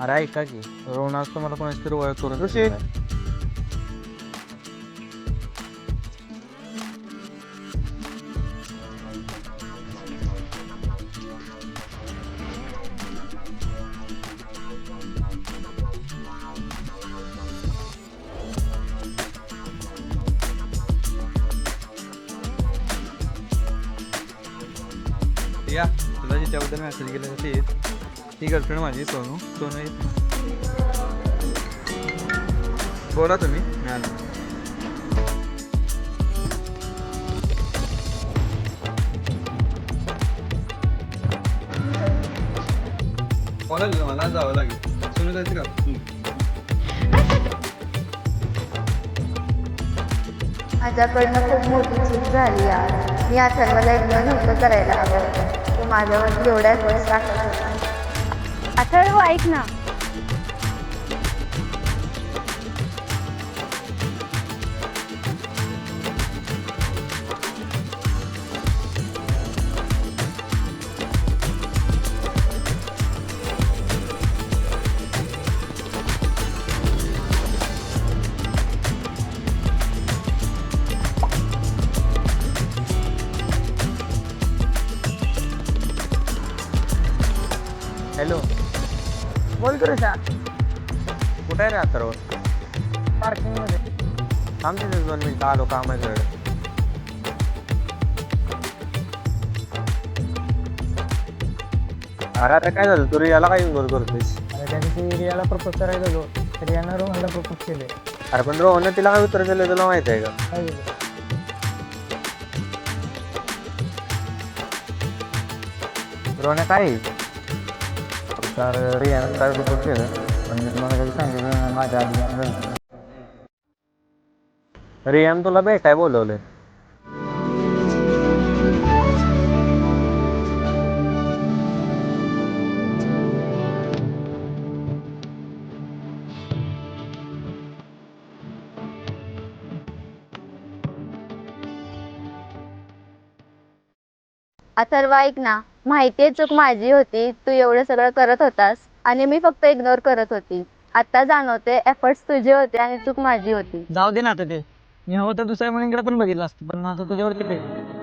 अरे ऐका की रोहन आज तुम्हाला कोणाची तरी ओळख करून ऋषी. देणार आहे. या तुला ज्याच्याबद्दल मेसेज केला ते ती गर्लफ्रेंड माझी सोनू. सोनू येत. बोला तुम्ही. मी आलो. बोला मला जावं लागेल. सोनू जायचं का? माझ्याकडनं खूप मोठी चूक झाली यार. मी अथर्वला इग्नोर नव्हतं करायला हवं. होतं. तो माझ्यावरती एवढ्या वेळेस टाकत होता. अथर्व ऐक ना. हॅलो बोल करू कुठे आहे रे अथर्व पार्किंगमध्ये थांब तिथे दोन मिनिटं. आलो काम आहे थोडं. अरे आता काय झालं? तू याला काय इग्नोर करतोयस? आणि त्या दिवशी रियाला प्रपोज करायला गेलो. तर यानं रोहनला प्रपोज केले. अरे पण रोहन तिला काय उत्तर दिलं? तुला माहीत आहे का? काय केलं? रोहन काय? तर रियानं काय प्रपोज केलं? पण मी तुम्हाला काही सांगितलं माझ्या आधी रियान तुला भेटाय बोलवलंय. अथर्व ऐक ना. माहितीये चूक माझी होती. तू एवढं सगळं करत होतास. आणि मी फक्त इग्नोर करत होती. आता जाणवते एफर्ट्स तुझे होते आणि चूक माझी होती. जाऊ दे ना आता ते. मी हवं तर दुसऱ्या मुलींकडे पण बघितलं असतं पण आता तुझ्यावरती